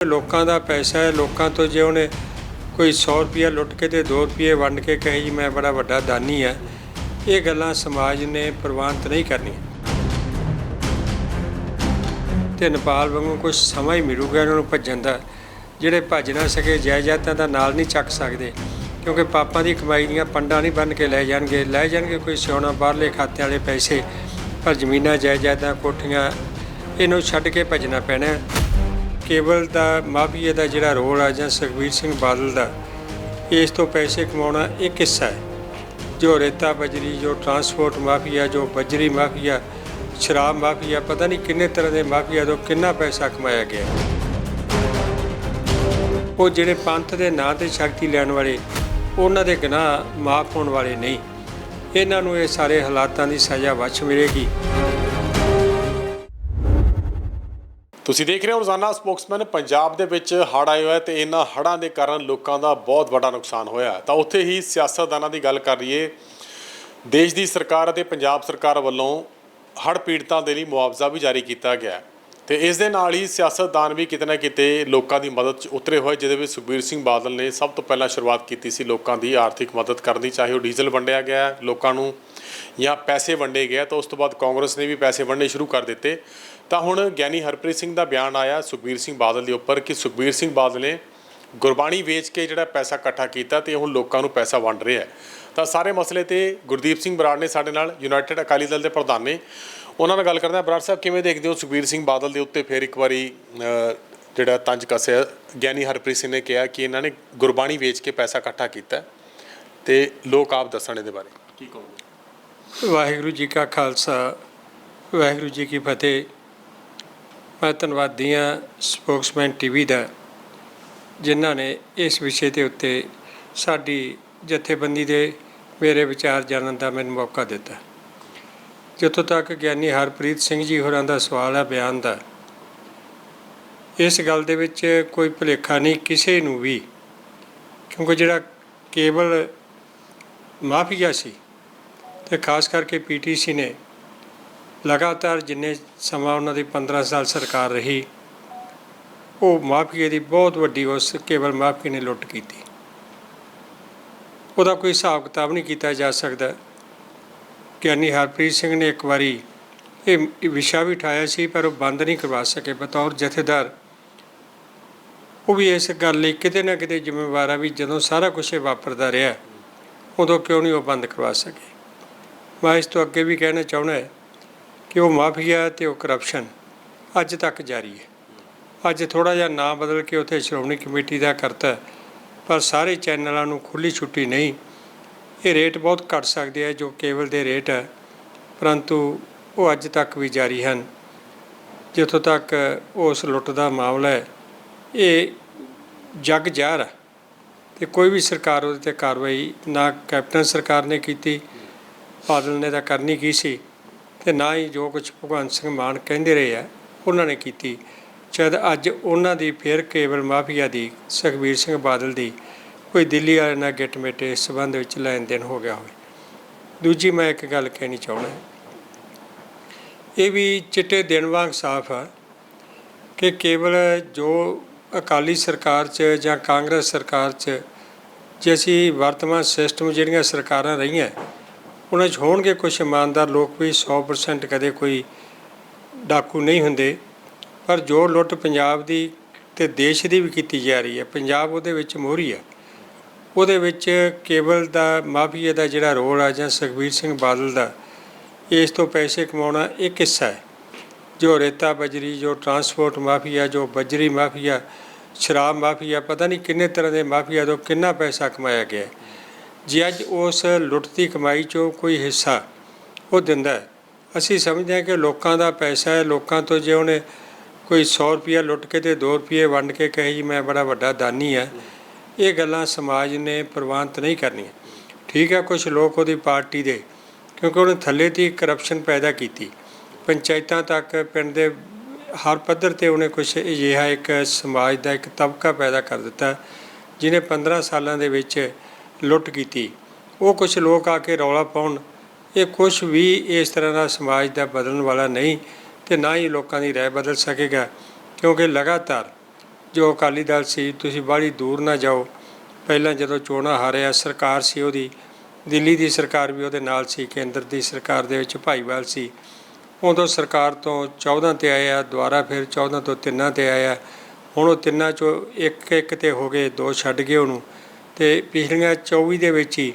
ਲੋਕਾਂ ਦਾ ਪੈਸਾ ਹੈ, ਲੋਕਾਂ ਤੋਂ ਜੇ ਉਹਨੇ ਕੋਈ 100 ਰੁਪਿਆ ਲੁੱਟ ਕੇ ਤੇ 2 ਰੁਪਏ ਵੰਡ ਕੇ ਕਹੇ ਜੀ ਮੈਂ ਬੜਾ ਵੱਡਾ ਦਾਨੀ ਆ ਇਹ ਗੱਲਾਂ ਸਮਾਜ ਨੇ ਪ੍ਰਵਾਨਿਤ ਨਹੀਂ ਕਰਨੀਆਂ। ਤੇ ਨੇਪਾਲ ਵਾਂਗੂ ਕੁਝ ਸਮਾਂ ਹੀ ਮਿਲੂਗਾ ਇਹਨਾਂ ਨੂੰ ਭੱਜਣ ਦਾ, ਜਿਹੜੇ ਭੱਜ ਨਾ ਸਕੇ ਜਾਇਦਾਦਾਂ ਦਾ ਨਾਲ ਨਹੀਂ ਚੱਕ ਸਕਦੇ, ਕਿਉਂਕਿ ਪਾਪਾਂ ਦੀ ਕਮਾਈ ਦੀਆਂ ਪੰਡਾਂ ਨਹੀਂ ਬੰਨ ਕੇ ਲੈ ਜਾਣਗੇ ਲੈ ਜਾਣਗੇ ਕੋਈ ਸੋਨਾ ਬਾਹਰਲੇ ਖਾਤੇ ਵਾਲੇ ਪੈਸੇ, ਪਰ ਜ਼ਮੀਨਾਂ, ਜਾਇਦਾਦਾਂ, ਕੋਠੀਆਂ, ਇਹਨੂੰ ਛੱਡ ਕੇ ਭੱਜਣਾ ਪੈਣਾ। ਕੇਵਲ ਦਾ ਮਾਫੀਆ ਦਾ ਜਿਹੜਾ ਰੋਲ ਆ ਜਾਂ ਸੁਖਬੀਰ ਸਿੰਘ ਬਾਦਲ ਦਾ, ਇਸ ਤੋਂ ਪੈਸੇ ਕਮਾਉਣਾ ਇੱਕ ਹਿੱਸਾ ਹੈ। ਜੋ ਰੇਤਾ ਬਜਰੀ, ਜੋ ਟਰਾਂਸਪੋਰਟ ਮਾਫੀਆ, ਜੋ ਬਜਰੀ ਮਾਫੀਆ, ਸ਼ਰਾਬ ਮਾਫੀਆ, ਪਤਾ ਨਹੀਂ ਕਿੰਨੇ ਤਰ੍ਹਾਂ ਦੇ ਮਾਫੀਆ ਤੋਂ ਕਿੰਨਾ ਪੈਸਾ ਕਮਾਇਆ ਗਿਆ। ਉਹ ਜਿਹੜੇ ਪੰਥ ਦੇ ਨਾਂ ਤੇ ਸ਼ਕਤੀ ਲੈਣ ਵਾਲੇ, ਉਹਨਾਂ ਦੇ ਗੁਨਾਹ ਮਾਫ ਹੋਣ ਵਾਲੇ ਨਹੀਂ। ਇਹਨਾਂ ਨੂੰ ਇਹ ਸਾਰੇ ਹਾਲਾਤਾਂ ਦੀ ਸਜ਼ਾ ਵਛ ਮਿਲੇਗੀ। ਤੁਸੀਂ ਦੇਖ ਰਹੇ ਹੋ ਰੋਜ਼ਾਨਾ ਸਪੋਕਸਮੈਨ, ਪੰਜਾਬ ਦੇ ਵਿੱਚ ਹੜ੍ਹ ਆਏ ਹੋਇਆ ਤੇ ਇਹਨਾਂ ਹੜ੍ਹਾਂ ਦੇ ਕਾਰਨ ਲੋਕਾਂ ਦਾ ਬਹੁਤ ਵੱਡਾ ਨੁਕਸਾਨ ਹੋਇਆ ਤਾਂ ਉੱਥੇ ਹੀ ਸਿਆਸਤਦਾਨਾਂ ਦੀ ਗੱਲ ਕਰ ਲਈਏ, ਦੇਸ਼ ਦੀ ਸਰਕਾਰ ਅਤੇ ਪੰਜਾਬ ਸਰਕਾਰ ਵੱਲੋਂ ਹੜ੍ਹ ਪੀੜਤਾਂ ਦੇ ਲਈ ਮੁਆਵਜ਼ਾ ਵੀ ਜਾਰੀ ਕੀਤਾ ਗਿਆ ਹੈ। ਤੇ ਇਸ ਦੇ ਨਾਲ ਹੀ ਸਿਆਸਤਦਾਨ ਵੀ ਕਿਤੇ ਨਾ ਕਿਤੇ ਲੋਕਾਂ ਦੀ ਮਦਦ 'ਚ ਉਤਰੇ ਹੋਏ, ਜਿਹਦੇ ਵਿੱਚ ਸੁਖਬੀਰ ਸਿੰਘ ਬਾਦਲ ਨੇ ਸਭ ਤੋਂ ਪਹਿਲਾਂ ਸ਼ੁਰੂਆਤ ਕੀਤੀ ਸੀ ਲੋਕਾਂ ਦੀ ਆਰਥਿਕ ਮਦਦ ਕਰਨ ਦੀ, ਚਾਹੇ ਉਹ ਡੀਜ਼ਲ ਵੰਡਿਆ ਗਿਆ ਲੋਕਾਂ ਨੂੰ ਜਾਂ ਪੈਸੇ ਵੰਡੇ ਗਏ ਤਾਂ ਉਸ ਤੋਂ ਬਾਅਦ ਕਾਂਗਰਸ ਨੇ ਵੀ ਪੈਸੇ ਵੰਡਣੇ ਸ਼ੁਰੂ ਕਰ ਦਿੱਤੇ ਤਾਂ ਹੁਣ ਗਿਆਨੀ ਹਰਪ੍ਰੀਤ ਸਿੰਘ ਦਾ ਬਿਆਨ ਆਇਆ ਸੁਖਬੀਰ ਸਿੰਘ ਬਾਦਲ ਦੇ ਉੱਪਰ ਕਿ ਸੁਖਬੀਰ ਸਿੰਘ ਬਾਦਲ ਨੇ ਗੁਰਬਾਣੀ ਵੇਚ ਕੇ ਜਿਹੜਾ ਪੈਸਾ ਇਕੱਠਾ ਕੀਤਾ ਤੇ ਹੁਣ ਲੋਕਾਂ ਨੂੰ ਪੈਸਾ ਵੰਡ ਰਿਹਾ ਹੈ। ਤਾਂ ਸਾਰੇ ਮਸਲੇ ਤੇ ਗੁਰਦੀਪ ਸਿੰਘ ਬਰਾੜ ਨੇ ਸਾਡੇ ਨਾਲ ਯੂਨਾਈਟਿਡ ਅਕਾਲੀ ਦਲ ਦੇ ਪ੍ਰਧਾਨ ਨੇ। ਉਹਨਾਂ ਨਾਲ ਗੱਲ ਕਰਦੇ ਹਾਂ। ਬਰਾੜ ਸਾਹਿਬ ਕਿਵੇਂ ਦੇਖਦੇ ਹੋ ਸੁਖਬੀਰ ਸਿੰਘ ਬਾਦਲ ਦੇ ਉੱਤੇ ਫੇਰ ਇੱਕ ਵਾਰੀ ਜਿਹੜਾ ਤੰਜ ਕੱਸਿਆ? ਗਿਆਨੀ ਹਰਪ੍ਰੀਤ ਸਿੰਘ ਨੇ ਕਿਹਾ ਕਿ ਇਹਨਾਂ ਨੇ ਗੁਰਬਾਣੀ ਵੇਚ ਕੇ ਪੈਸਾ ਇਕੱਠਾ ਕੀਤਾ ਤੇ ਲੋਕ ਆਪ ਦੱਸਣ ਇਹਦੇ ਬਾਰੇ। ਕੀ ਕਹੋਗੇ? ਵਾਹਿਗੁਰੂ ਜੀ ਕਾ ਖਾਲਸਾ ਵਾਹਿਗੁਰੂ ਜੀ ਕੀ ਫਤਿਹ। ਮੈਂ ਧੰਨਵਾਦੀ ਹਾਂ ਸਪੋਕਸਮੈਨ ਟੀਵੀ ਦਾ, ਜਿਨ੍ਹਾਂ ਨੇ ਇਸ ਵਿਸ਼ੇ ਦੇ ਉੱਤੇ ਸਾਡੀ ਜਥੇਬੰਦੀ ਦੇ ਮੇਰੇ ਵਿਚਾਰ ਜਾਣਨ ਦਾ ਮੈਨੂੰ ਮੌਕਾ ਦਿੱਤਾ। ਜਿੱਥੋਂ ਤੱਕ ਗਿਆਨੀ ਹਰਪ੍ਰੀਤ ਸਿੰਘ ਜੀ ਹੋਰਾਂ ਦਾ ਸਵਾਲ ਹੈ ਬਿਆਨ ਦਾ, ਇਸ ਗੱਲ ਦੇ ਵਿੱਚ ਕੋਈ ਭੁਲੇਖਾ ਨਹੀਂ ਕਿਸੇ ਨੂੰ ਵੀ, ਕਿਉਂਕਿ ਜਿਹੜਾ ਕੇਬਲ ਮਾਫੀਆ ਸੀ ਤੇ ਖਾਸ ਕਰਕੇ ਪੀਟੀਸੀ ਨੇ ਲਗਾਤਾਰ ਜਿੰਨੇ ਸਮਾਂ ਉਹਨਾਂ ਦੀ 15 ਸਾਲ ਸਰਕਾਰ ਰਹੀ, ਉਹ ਮਾਫੀਏ ਦੀ ਬਹੁਤ ਵੱਡੀ ਉਸ ਕੇਵਲ ਮਾਫੀ ਨੇ ਲੁੱਟ ਕੀਤੀ। ਉਹਦਾ ਕੋਈ ਹਿਸਾਬ ਕਿਤਾਬ ਨਹੀਂ ਕੀਤਾ ਜਾ ਸਕਦਾ ਗਿਆਨੀ ਹਰਪ੍ਰੀਤ ਸਿੰਘ ਨੇ ਇੱਕ ਵਾਰੀ ਇਹ ਵਿਸ਼ਾ ਵੀ ਉਠਾਇਆ ਸੀ, ਪਰ ਉਹ ਬੰਦ ਨਹੀਂ ਕਰਵਾ ਸਕੇ ਬਤੌਰ ਜਥੇਦਾਰ। ਉਹ ਵੀ ਇਸ ਗੱਲ ਲਈ ਕਿਤੇ ਨਾ ਕਿਤੇ ਜ਼ਿੰਮੇਵਾਰ ਆ ਵੀ ਜਦੋਂ ਸਾਰਾ ਕੁਝ ਇਹ ਵਾਪਰਦਾ ਰਿਹਾ, ਉਦੋਂ ਕਿਉਂ ਨਹੀਂ ਉਹ ਬੰਦ ਕਰਵਾ ਸਕੇ? ਮੈਂ ਇਸ ਤੋਂ ਅੱਗੇ ਵੀ ਕਹਿਣਾ ਚਾਹੁੰਦਾ ਹੈ ਕਿ ਉਹ ਮਾਫੀਆ ਤੇ ਉਹ ਕਰਪਸ਼ਨ ਅੱਜ ਤੱਕ ਜਾਰੀ ਹੈ। ਅੱਜ ਥੋੜਾ ਜਿਹਾ ਨਾਂ ਬਦਲ ਕੇ ਉੱਥੇ ਸ਼੍ਰੋਮਣੀ ਕਮੇਟੀ ਦਾ ਕਰਤਾ ਪਰ ਸਾਰੇ ਚੈਨਲਾਂ ਨੂੰ ਖੁੱਲੀ ਛੁੱਟੀ ਨਹੀਂ। ਇਹ ਰੇਟ ਬਹੁਤ ਘੱਟ ਸਕਦੇ ਆ, ਜੋ ਕੇਬਲ ਦੇ ਰੇਟ ਹੈ, ਪਰੰਤੂ ਉਹ ਅੱਜ ਤੱਕ ਵੀ ਜਾਰੀ ਹਨ। ਜਿੱਥੋਂ ਤੱਕ ਉਸ ਲੁੱਟ ਦਾ ਮਾਮਲਾ ਹੈ, ਇਹ ਜਗ ਜ਼ਾਹਰ ਹੈ। ਤੇ ਕੋਈ ਵੀ ਸਰਕਾਰ ਉਹਦੇ ਤੇ ਕਾਰਵਾਈ ਨਾ, ਕੈਪਟਨ ਸਰਕਾਰ ਨੇ ਕੀਤੀ, ਬਾਦਲ ਨੇ ਤਾਂ ਕਰਨੀ ਕੀ ਸੀ? ਤੇ ਨਾ ਹੀ ਜੋ ਕੁਝ ਭਗਵੰਤ ਸਿੰਘ ਮਾਨ ਕਹਿੰਦੇ ਰਹੇ ਆ, ਉਹਨਾਂ ਨੇ ਕੀਤੀ। ਸ਼ਾਇਦ ਅੱਜ ਉਹਨਾਂ ਦੀ ਫਿਰ ਕੇਵਲ ਮਾਫੀਆ ਦੀ, ਸੁਖਬੀਰ ਸਿੰਘ ਬਾਦਲ ਦੀ ਕੋਈ ਦਿੱਲੀ ਵਾਲੇ ਨਾਲ ਗਿੱਟ ਮੇਟੇ ਇਸ ਸੰਬੰਧ ਵਿੱਚ ਲੈਣ ਦੇਣ ਹੋ ਗਿਆ ਹੋਵੇ। ਦੂਜੀ ਮੈਂ ਇੱਕ ਗੱਲ ਕਹਿਣੀ ਚਾਹੁੰਦਾ ਇਹ ਵੀ ਚਿੱਟੇ ਦਿਨ ਵਾਂਗ ਸਾਫ਼ ਆ ਕਿ ਕੇਵਲ ਜੋ ਅਕਾਲੀ ਸਰਕਾਰ 'ਚ ਜਾਂ ਕਾਂਗਰਸ ਸਰਕਾਰ 'ਚ, ਜੇ ਅਸੀਂ ਵਰਤਮਾਨ ਸਿਸਟਮ ਜਿਹੜੀਆਂ ਸਰਕਾਰਾਂ ਰਹੀਆਂ ਉਹਨਾਂ 'ਚ ਹੋਣਗੇ ਕੁਝ ਇਮਾਨਦਾਰ ਲੋਕ ਵੀ 100% ਕਦੇ ਕੋਈ ਡਾਕੂ ਨਹੀਂ ਹੁੰਦੇ। ਪਰ ਜੋ ਲੁੱਟ ਪੰਜਾਬ ਦੀ ਤੇ ਦੇਸ਼ ਦੀ ਵੀ ਕੀਤੀ ਜਾ ਰਹੀ ਹੈ, ਪੰਜਾਬ ਉਹਦੇ ਵਿੱਚ ਮੋਹਰੀ ਹੈ। ਉਹਦੇ ਵਿੱਚ ਕੇਬਲ ਦਾ ਮਾਫੀਆ ਦਾ ਜਿਹੜਾ ਰੋਲ ਆ ਜਾਂ ਸੁਖਬੀਰ ਸਿੰਘ ਬਾਦਲ ਦਾ, ਇਸ ਤੋਂ ਪੈਸੇ ਕਮਾਉਣਾ ਇੱਕ ਹਿੱਸਾ ਹੈ। ਜੋ ਰੇਤਾ ਬਜਰੀ, ਜੋ ਟਰਾਂਸਪੋਰਟ ਮਾਫੀਆ, ਜੋ ਬਜਰੀ ਮਾਫੀਆ, ਸ਼ਰਾਬ ਮਾਫੀਆ, ਪਤਾ ਨਹੀਂ ਕਿੰਨੇ ਤਰ੍ਹਾਂ ਦੇ ਮਾਫੀਆ ਤੋਂ ਕਿੰਨਾ ਪੈਸਾ ਕਮਾਇਆ ਗਿਆ ਜੇ ਅੱਜ ਉਸ ਲੁੱਟਦੀ ਕਮਾਈ ਚੋਂ ਕੋਈ ਹਿੱਸਾ ਉਹ ਦਿੰਦਾ ਹੈ, ਅਸੀਂ ਸਮਝਦੇ ਹਾਂ ਕਿ ਲੋਕਾਂ ਦਾ ਪੈਸਾ ਹੈ, ਲੋਕਾਂ ਤੋਂ ਜੇ ਉਹਨੇ ਕੋਈ 100 ਰੁਪਿਆ ਲੁੱਟ ਕੇ ਤੇ 2 ਰੁਪਏ ਵੰਡ ਕੇ ਕਹੇ ਜੀ ਮੈਂ ਬੜਾ ਵੱਡਾ ਦਾਨੀ ਆ ਇਹ ਗੱਲਾਂ ਸਮਾਜ ਨੇ ਪ੍ਰਵਾਨਿਤ ਨਹੀਂ ਕਰਨੀਆਂ। ਠੀਕ ਹੈ ਕੁਝ ਲੋਕ ਉਹਦੀ ਪਾਰਟੀ ਦੇ, ਕਿਉਂਕਿ ਉਹਨੇ ਥੱਲੇ ਦੀ ਕਰਪਸ਼ਨ ਪੈਦਾ ਕੀਤੀ। ਪੰਚਾਇਤਾਂ ਤੱਕ, ਪਿੰਡ ਦੇ ਹਰ ਪੱਧਰ ਤੇ ਉਹਨੇ ਕੁਝ ਅਜਿਹਾ ਇੱਕ ਸਮਾਜ ਦਾ ਇੱਕ ਤਬਕਾ ਪੈਦਾ ਕਰ ਦਿੱਤਾ, ਜਿਹਨੇ 15 ਸਾਲਾਂ ਦੇ ਵਿੱਚ ਲੁੱਟ ਕੀਤੀ। ਉਹ ਕੁਝ ਲੋਕ ਆ ਕੇ ਰੌਲਾ ਪਾਉਣ। ਇਹ ਕੁਝ ਵੀ ਇਸ ਤਰ੍ਹਾਂ ਦਾ ਸਮਾਜ ਦਾ ਬਦਲਣ ਵਾਲਾ ਨਹੀਂ ਤੇ ਨਾ ਹੀ ਲੋਕਾਂ ਦੀ ਰਾਏ ਬਦਲ ਸਕੇਗਾ, ਕਿਉਂਕਿ ਲਗਾਤਾਰ ਜੋ ਅਕਾਲੀ ਦਲ ਸੀ, ਤੁਸੀਂ ਬਾਹਲੀ ਦੂਰ ਨਾ ਜਾਓ। ਪਹਿਲਾਂ ਜਦੋਂ ਚੋਣਾਂ ਹਾਰਿਆ, ਸਰਕਾਰ ਸੀ ਉਹਦੀ, ਦਿੱਲੀ ਦੀ ਸਰਕਾਰ ਵੀ ਉਹਦੇ ਨਾਲ ਸੀ, ਕੇਂਦਰ ਦੀ ਸਰਕਾਰ ਦੇ ਵਿੱਚ ਭਾਈਵਾਲ ਸੀ। ਉਦੋਂ ਸਰਕਾਰ ਤੋਂ 14 ਤੇ ਆਇਆ, ਦੁਬਾਰਾ ਫਿਰ 14 ਤੋਂ ਤਿੰਨਾਂ ਤੇ ਆਇਆ। ਹੁਣ ਉਹ ਤਿੰਨਾਂ ਚੋਂ ਇੱਕ ਇੱਕ ਤੇ ਹੋ ਗਏ, ਦੋ ਛੱਡ ਗਏ ਉਹਨੂੰ। ਤੇ ਪਿਛਲੀਆਂ 24 ਦੇ ਵਿੱਚ ਹੀ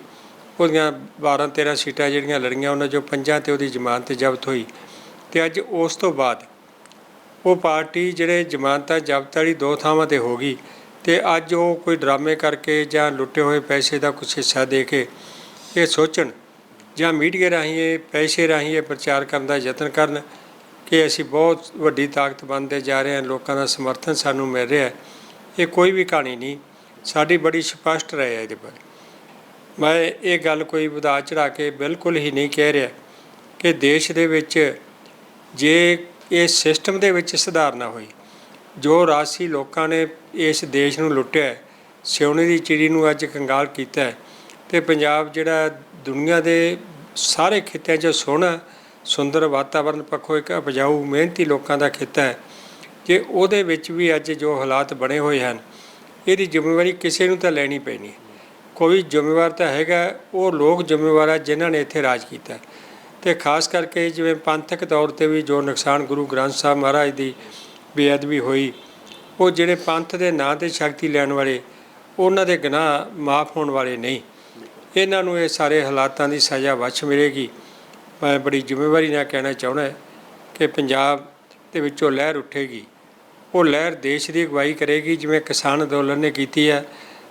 ਉਹਦੀਆਂ 12 13 ਸੀਟਾਂ ਜਿਹੜੀਆਂ ਲੜੀਆਂ, ਉਹਨਾਂ ਚੋਂ ਪੰਜਾਂ ਤੇ ਉਹਦੀ ਜ਼ਮਾਨਤ ਜ਼ਬਤ ਹੋਈ। ਤੇ ਅੱਜ ਉਸ ਤੋਂ ਬਾਅਦ ਉਹ ਪਾਰਟੀ ਜਿਹੜੇ ਜ਼ਮਾਨਤਾਂ ਜ਼ਬਤ ਵਾਲੀ ਦੋ ਥਾਵਾਂ ਤੇ ਹੋ ਗਈ ਤੇ ਅੱਜ ਉਹ ਕੋਈ ਡਰਾਮੇ ਕਰਕੇ ਜਾਂ ਲੁੱਟੇ ਹੋਏ ਪੈਸੇ ਦਾ ਕੁਛ ਹਿੱਸਾ ਦੇ ਕੇ ਇਹ ਸੋਚਣ ਜਾਂ ਮੀਡੀਆ ਰਾਹੀਂ ਇਹ ਪੈਸੇ ਰਾਹੀਂ ਇਹ ਪ੍ਰਚਾਰ ਕਰਨ ਦਾ ਯਤਨ ਕਰਨ ਕਿ ਅਸੀਂ ਬਹੁਤ ਵੱਡੀ ਤਾਕਤ ਬਣਦੇ ਜਾ ਰਹੇ ਹਾਂ, ਲੋਕਾਂ ਦਾ ਸਮਰਥਨ ਸਾਨੂੰ ਮਿਲ ਰਿਹਾ ਹੈ, ਇਹ ਕੋਈ ਵੀ ਕਹਾਣੀ ਨਹੀਂ। ਸਾਡੀ ਬੜੀ ਸਪਸ਼ਟ ਰਾਏ ਹੈ ਇਹਦੇ ਬਾਰੇ। ਮੈਂ ਇਹ ਗੱਲ ਕੋਈ ਵਧਾ ਚੜਾ ਕੇ ਬਿਲਕੁਲ ਹੀ ਨਹੀਂ ਕਹਿ ਰਿਹਾ ਕਿ ਦੇਸ਼ ਦੇ ਵਿੱਚ ਜੇ ਇਹ ਸਿਸਟਮ ਦੇ ਵਿੱਚ ਸੁਧਾਰ ਨਾ ਹੋਈ ਜੋ ਰਾਸ਼ੀ ਲੋਕਾਂ ਨੇ ਇਸ ਦੇਸ਼ ਨੂੰ ਲੁੱਟਿਆ ਸਿਉਣੇ ਦੀ ਚਿੜੀ ਨੂੰ ਅੱਜ ਕੰਗਾਲ ਕੀਤਾ ਹੈ, ਤੇ ਪੰਜਾਬ ਜਿਹੜਾ ਦੁਨੀਆ ਦੇ ਸਾਰੇ ਖਿੱਤਿਆਂ 'ਚ ਸੋਹਣਾ ਸੁੰਦਰ ਵਾਤਾਵਰਣ ਪੱਖੋਂ ਇੱਕ ਉਪਜਾਊ ਮਿਹਨਤੀ ਲੋਕਾਂ ਦਾ ਖਿੱਤਾ ਹੈ ਕਿ ਉਹਦੇ ਵਿੱਚ ਵੀ ਅੱਜ ਜੋ ਹਾਲਾਤ ਬਣੇ ਹੋਏ ਹਨ ਇਹਦੀ ਜ਼ਿੰਮੇਵਾਰੀ ਕਿਸੇ ਨੂੰ ਤਾਂ ਲੈਣੀ ਪੈਣੀ ਕੋਈ ਜ਼ਿੰਮੇਵਾਰ ਤਾਂ ਹੈਗਾ, ਉਹ ਲੋਕ ਜ਼ਿੰਮੇਵਾਰ ਆ ਜਿਨ੍ਹਾਂ ਨੇ ਇੱਥੇ ਰਾਜ ਕੀਤਾ ਤੇ ਖਾਸ ਕਰਕੇ ਜਿਵੇਂ ਪੰਥਕ ਤੌਰ ਤੇ ਵੀ ਜੋ ਨੁਕਸਾਨ ਗੁਰੂ ਗ੍ਰੰਥ ਸਾਹਿਬ ਮਹਾਰਾਜ ਦੀ ਬੇਅਦਬੀ ਹੋਈ, ਉਹ ਜਿਹੜੇ ਪੰਥ ਦੇ ਨਾਂ ਤੇ ਸ਼ਕਤੀ ਲੈਣ ਵਾਲੇ, ਉਹਨਾਂ ਦੇ ਗੁਨਾਹ ਮਾਫ ਹੋਣ ਵਾਲੇ ਨਹੀਂ। ਇਹਨਾਂ ਨੂੰ ਇਹ ਸਾਰੇ ਹਾਲਾਤਾਂ ਦੀ ਸਜ਼ਾ ਵਛ ਮਿਲੇਗੀ। ਮੈਂ ਬੜੀ ਜ਼ਿੰਮੇਵਾਰੀ ਨਾਲ ਕਹਿਣਾ ਚਾਹੁੰਦਾ ਕਿ ਪੰਜਾਬ ਦੇ ਵਿੱਚੋਂ ਲਹਿਰ ਉੱਠੇਗੀ। ਉਹ ਲਹਿਰ ਦੇਸ਼ ਦੀ ਅਗਵਾਈ ਕਰੇਗੀ, ਜਿਵੇਂ ਕਿਸਾਨ ਅੰਦੋਲਨ ਨੇ ਕੀਤੀ ਹੈ।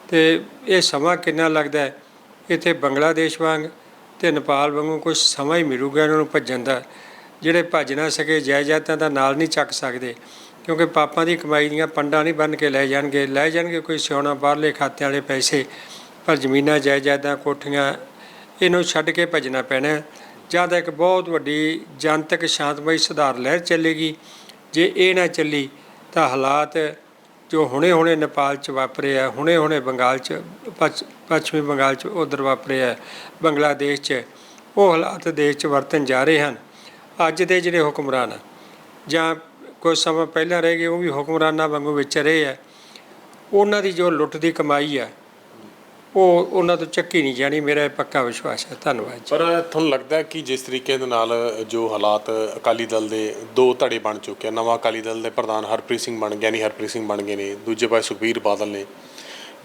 ਤੇ ਇਹ ਸਮਾਂ ਕਿੰਨਾ ਲੱਗਦਾ ਇੱਥੇ ਬੰਗਲਾਦੇਸ਼ ਵਾਂਗ ਤੇ ਨੇਪਾਲ ਵਾਂਗੂ ਕੁਝ ਸਮਾਂ ਹੀ ਮਿਲੂਗਾ ਇਹਨਾਂ ਨੂੰ ਭੱਜਣ ਦਾ, ਜਿਹੜੇ ਭੱਜ ਨਾ ਸਕੇ, ਜਾਇਦਾਦਾਂ ਦਾ ਨਾਲ ਨਹੀਂ ਚੱਕ ਸਕਦੇ। ਕਿਉਂਕਿ ਪਾਪਾਂ ਦੀ ਕਮਾਈ ਦੀਆਂ ਪੰਡਾਂ ਨਹੀਂ ਬੰਨ ਕੇ ਲੈ ਜਾਣਗੇ। ਲੈ ਜਾਣਗੇ ਕੋਈ ਸਿਉਣਾ, ਬਾਹਰਲੇ ਖਾਤਿਆਂ ਵਾਲੇ ਪੈਸੇ, ਪਰ ਜ਼ਮੀਨਾਂ, ਜਾਇਦਾਦਾਂ, ਕੋਠੀਆਂ, ਇਹਨੂੰ ਛੱਡ ਕੇ ਭੱਜਣਾ ਪੈਣਾ ਜਾਂ ਤਾਂ ਇੱਕ ਬਹੁਤ ਵੱਡੀ ਜਨਤਕ ਸ਼ਾਂਤਮਈ ਸੁਧਾਰ ਲਹਿਰ ਚੱਲੇਗੀ। ਜੇ ਇਹ ਨਾ ਚੱਲੀ ਤਾਂ ਹਾਲਾਤ ਜੋ ਹੁਣੇ-ਹੁਣੇ ਨੇਪਾਲ 'ਚ ਵਾਪਰੇ ਆ ਹੁਣੇ-ਹੁਣੇ ਬੰਗਾਲ 'ਚ, ਪੱਛ- ਪੱਛਮੀ ਬੰਗਾਲ 'ਚ ਉਧਰ ਵਾਪਰੇ ਆ, ਬੰਗਲਾਦੇਸ਼ 'ਚ, ਉਹ ਹਾਲਾਤ ਦੇਸ਼ 'ਚ ਵਰਤਨ ਜਾ ਰਹੇ ਹਨ। ਅੱਜ ਦੇ ਜਿਹੜੇ ਹੁਕਮਰਾਨ ਆ, ਜਾਂ ਕੁਝ ਸਮਾਂ ਪਹਿਲਾਂ ਰਹਿ ਗਏ, ਉਹ ਵੀ ਹੁਕਮਰਾਨਾਂ ਵਾਂਗੂ ਵਿਚ ਰਹੇ ਆ। ਉਹਨਾਂ ਦੀ ਜੋ ਲੁੱਟ ਦੀ ਕਮਾਈ ਆ ਉਹ ਉਹਨਾਂ ਤੋਂ ਚੱਕੀ ਨਹੀਂ ਜਾਣੀ ਮੇਰਾ ਇਹ ਪੱਕਾ ਵਿਸ਼ਵਾਸ ਹੈ। ਧੰਨਵਾਦ ਜੀ। ਪਰ ਤੁਹਾਨੂੰ ਲੱਗਦਾ ਹੈ ਕਿ ਜਿਸ ਤਰੀਕੇ ਦੇ ਨਾਲ ਜੋ ਹਾਲਾਤ ਅਕਾਲੀ ਦਲ ਦੇ ਦੋ ਧੜੇ ਬਣ ਚੁੱਕੇ ਆ ਨਵਾਂ ਅਕਾਲੀ ਦਲ ਦੇ ਪ੍ਰਧਾਨ ਹਰਪ੍ਰੀਤ ਸਿੰਘ ਬਣ ਗਿਆਨੀ ਹਰਪ੍ਰੀਤ ਸਿੰਘ ਬਣ ਗਏ ਨੇ ਦੂਜੇ ਪਾਸੇ ਸੁਖਬੀਰ ਬਾਦਲ ਨੇ।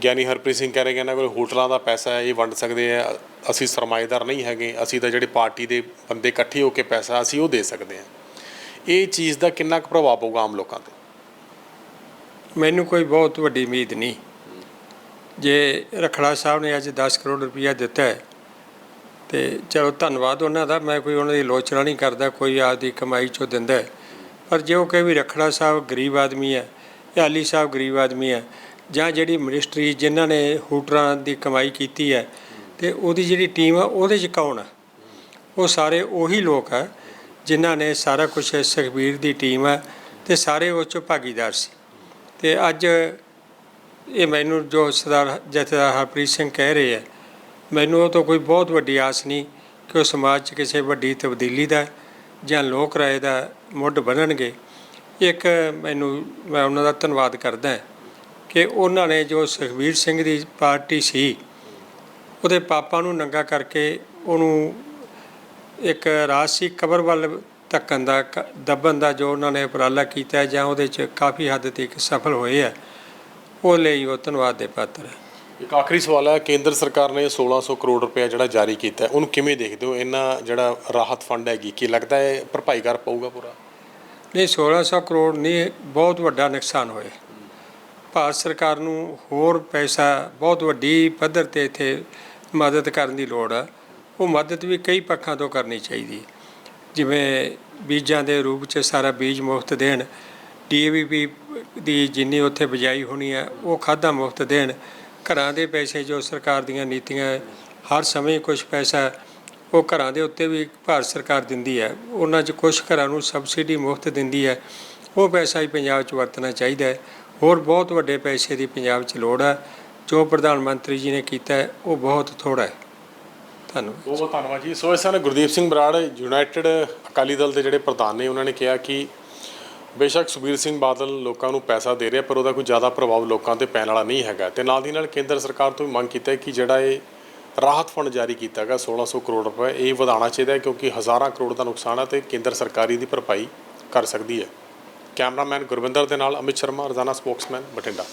ਗਿਆਨੀ ਹਰਪ੍ਰੀਤ ਸਿੰਘ ਕਹਿ ਰਹੇ ਕਿ ਇਹਨਾਂ ਕੋਲ ਹੋਟਲਾਂ ਦਾ ਪੈਸਾ ਹੈ ਇਹ ਵੰਡ ਸਕਦੇ ਆ ਅਸੀਂ ਸਰਮਾਏਦਾਰ ਨਹੀਂ ਹੈਗੇ ਅਸੀਂ ਤਾਂ ਜਿਹੜੇ ਪਾਰਟੀ ਦੇ ਬੰਦੇ ਇਕੱਠੇ ਹੋ ਕੇ ਪੈਸਾ ਅਸੀਂ ਉਹ ਦੇ ਸਕਦੇ ਆ। ਇਹ ਚੀਜ਼ ਦਾ ਕਿੰਨਾ ਕੁ ਪ੍ਰਭਾਵ ਪਊਗਾ ਆਮ ਲੋਕਾਂ ਤੇ? ਮੈਨੂੰ ਕੋਈ ਬਹੁਤ ਵੱਡੀ ਉਮੀਦ ਨਹੀਂ। ਜੇ ਰਖੜਾ ਸਾਹਿਬ ਨੇ ਅੱਜ 10 ਕਰੋੜ ਰੁਪਈਆ ਦਿੱਤਾ ਹੈ, ਤੇ ਚਲੋ ਧੰਨਵਾਦ ਉਹਨਾਂ ਦਾ, ਮੈਂ ਕੋਈ ਉਹਨਾਂ ਦੀ ਲੋਚਨਾ ਨਹੀਂ ਕਰਦਾ, ਕੋਈ ਆਪਦੀ ਕਮਾਈ ਚੋਂ ਦਿੰਦਾ ਪਰ ਜੇ ਉਹ ਕਹੇ ਵੀ ਰਖੜਾ ਸਾਹਿਬ ਗਰੀਬ ਆਦਮੀ ਹੈ, ਜਾਂ ਅਲੀ ਸਾਹਿਬ ਗਰੀਬ ਆਦਮੀ ਹੈ, ਜਾਂ ਜਿਹੜੀ ਮਿਨਿਸਟਰੀ ਜਿਨ੍ਹਾਂ ਨੇ ਹੂਟਰਾਂ ਦੀ ਕਮਾਈ ਕੀਤੀ ਹੈ, ਤੇ ਉਹਦੀ ਜਿਹੜੀ ਟੀਮ ਆ, ਉਹਦੇ 'ਚ ਕੌਣ ਆ? ਉਹ ਸਾਰੇ ਉਹੀ ਲੋਕ ਆ, ਜਿਨ੍ਹਾਂ ਨੇ ਸਾਰਾ ਕੁਝ ਸੁਖਬੀਰ ਦੀ ਟੀਮ ਹੈ ਤੇ ਸਾਰੇ ਉਹ 'ਚ ਭਾਗੀਦਾਰ ਸੀ। ਤੇ ਅੱਜ ਇਹ ਮੈਨੂੰ ਜੋ ਸਰਦਾਰ ਜਥੇਦਾਰ ਹਰਪ੍ਰੀਤ ਸਿੰਘ ਕਹਿ ਰਹੇ ਹੈ ਮੈਨੂੰ ਉਹ ਤੋਂ ਕੋਈ ਬਹੁਤ ਵੱਡੀ ਆਸ ਨਹੀਂ ਕਿ ਉਹ ਸਮਾਜ 'ਚ ਕਿਸੇ ਵੱਡੀ ਤਬਦੀਲੀ ਦਾ ਜਾਂ ਲੋਕ ਰਾਏ ਦਾ ਮੁੱਢ ਬਣਨਗੇ। ਇੱਕ ਮੈਨੂੰ ਮੈਂ ਉਹਨਾਂ ਦਾ ਧੰਨਵਾਦ ਕਰਦਾ ਕਿ ਉਹਨਾਂ ਨੇ ਜੋ ਸੁਖਬੀਰ ਸਿੰਘ ਦੀ ਪਾਰਟੀ ਸੀ, ਉਹਦੇ ਪਾਪਾ ਨੂੰ ਨੰਗਾ ਕਰਕੇ ਉਹਨੂੰ ਇੱਕ ਰਾਜਸੀ ਕਬਰ ਵੱਲ ਧੱਕਣ ਦਾ, ਕ- ਦੱਬਣ ਦਾ ਜੋ ਉਹਨਾਂ ਨੇ ਉਪਰਾਲਾ ਕੀਤਾ ਜਾਂ ਉਹਦੇ 'ਚ ਕਾਫੀ ਹੱਦ ਤੱਕ ਸਫਲ ਹੋਏ ਆ। ਉਹ ਲਈ ਉਹ ਧੰਨਵਾਦ ਦੇ ਪਾਤਰ। ਹੈ ਇੱਕ ਆਖਰੀ ਸਵਾਲ ਹੈ ਕੇਂਦਰ ਸਰਕਾਰ ਨੇ 1600 ਕਰੋੜ ਰੁਪਏ ਜਿਹੜਾ ਜਾਰੀ ਕੀਤਾ ਹੈ, ਉਹਨੂੰ ਕਿਵੇਂ ਦੇਖਦੇ ਹੋ? ਇਹਨਾਂ ਜਿਹੜਾ ਰਾਹਤ ਫੰਡ ਹੈਗੀ ਕੀ ਲੱਗਦਾ ਹੈ ਭਰਪਾਈ ਕਰ ਪਾਊਗਾ ਪੂਰਾ? ਨਹੀਂ 1600 ਕਰੋੜ ਨਹੀਂ ਬਹੁਤ ਵੱਡਾ ਨੁਕਸਾਨ ਹੋਇਆ। ਭਾਰਤ ਸਰਕਾਰ ਨੂੰ ਹੋਰ ਪੈਸਾ ਬਹੁਤ ਵੱਡੀ ਪੱਧਰ ਤੇ ਇੱਥੇ ਮਦਦ ਕਰਨ ਦੀ ਲੋੜ ਆ ਉਹ ਮਦਦ ਵੀ ਕਈ ਪੱਖਾਂ ਤੋਂ ਕਰਨੀ ਚਾਹੀਦੀ। ਹੈ ਜਿਵੇਂ ਬੀਜਾਂ ਦੇ ਰੂਪ 'ਚ ਸਾਰਾ ਬੀਜ ਮੁਫਤ ਦੇਣ ਡੀਏਵੀ ਦੀ ਜਿੰਨੀ ਉੱਥੇ ਬਜਾਈ ਹੋਣੀ ਹੈ ਉਹ ਖਾਦਾਂ ਮੁਫਤ ਦੇਣ। ਘਰਾਂ ਦੇ ਪੈਸੇ ਜੋ ਸਰਕਾਰ ਦੀਆਂ ਨੀਤੀਆਂ ਹਰ ਸਮੇਂ ਕੁਝ ਪੈਸਾ ਉਹ ਘਰਾਂ ਦੇ ਉੱਤੇ ਵੀ ਭਾਰਤ ਸਰਕਾਰ ਦਿੰਦੀ ਹੈ ਉਹਨਾਂ 'ਚ ਕੁਝ ਘਰਾਂ ਨੂੰ ਸਬਸਿਡੀ ਮੁਫਤ ਦਿੰਦੀ ਹੈ ਉਹ ਪੈਸਾ ਹੀ ਪੰਜਾਬ 'ਚ ਵਰਤਣਾ ਚਾਹੀਦਾ ਹੈ ਹੋਰ ਬਹੁਤ ਵੱਡੇ ਪੈਸੇ ਦੀ ਪੰਜਾਬ 'ਚ ਲੋੜ ਹੈ ਜੋ ਪ੍ਰਧਾਨ ਮੰਤਰੀ ਜੀ ਨੇ ਕੀਤਾ ਉਹ ਬਹੁਤ ਥੋੜਾ ਹੈ ਧੰਨਵਾਦ ਬਹੁਤ ਬਹੁਤ ਧੰਨਵਾਦ ਜੀ। ਸੋ ਇਸ ਨੇ ਗੁਰਦੀਪ ਸਿੰਘ ਬਰਾੜ ਯੂਨਾਈਟਿਡ ਅਕਾਲੀ ਦਲ ਦੇ ਜਿਹੜੇ ਪ੍ਰਧਾਨ ਨੇ, ਉਹਨਾਂ ਨੇ ਕਿਹਾ ਕਿ ਬੇਸ਼ੱਕ ਸੁਖਬੀਰ ਸਿੰਘ ਬਾਦਲ ਲੋਕਾਂ ਨੂੰ ਪੈਸਾ ਦੇ ਰਿਹਾ, ਪਰ ਉਹਦਾ ਕੋਈ ਜ਼ਿਆਦਾ ਪ੍ਰਭਾਵ ਲੋਕਾਂ ਤੇ ਪੈਣ ਵਾਲਾ ਨਹੀਂ ਹੈਗਾ। ਤੇ ਨਾਲ ਦੀ ਨਾਲ ਕੇਂਦਰ ਸਰਕਾਰ ਤੋਂ ਵੀ ਮੰਗ ਕੀਤਾ ਹੈ ਕਿ ਜਿਹੜਾ ਇਹ ਰਾਹਤ ਫੰਡ ਜਾਰੀ ਕੀਤਾ ਹੈਗਾ 1600 ਕਰੋੜ ਰੁਪਏ, ਇਹ ਵਧਾਉਣਾ ਚਾਹੀਦਾ ਹੈ ਕਿਉਂਕਿ ਹਜ਼ਾਰਾਂ ਕਰੋੜ ਦਾ ਨੁਕਸਾਨ ਹੈ ਤੇ ਕੇਂਦਰ ਸਰਕਾਰੀ ਦੀ ਭਰਪਾਈ ਕਰ ਸਕਦੀ ਹੈ। ਕੈਮਰਾਮੈਨ ਗੁਰਵਿੰਦਰ ਦੇ ਨਾਲ ਅਮਿਤ ਸ਼ਰਮਾ, ਰਜ਼ਾਨਾ ਸਪੋਕਸਮੈਨ, ਬਠਿੰਡਾ।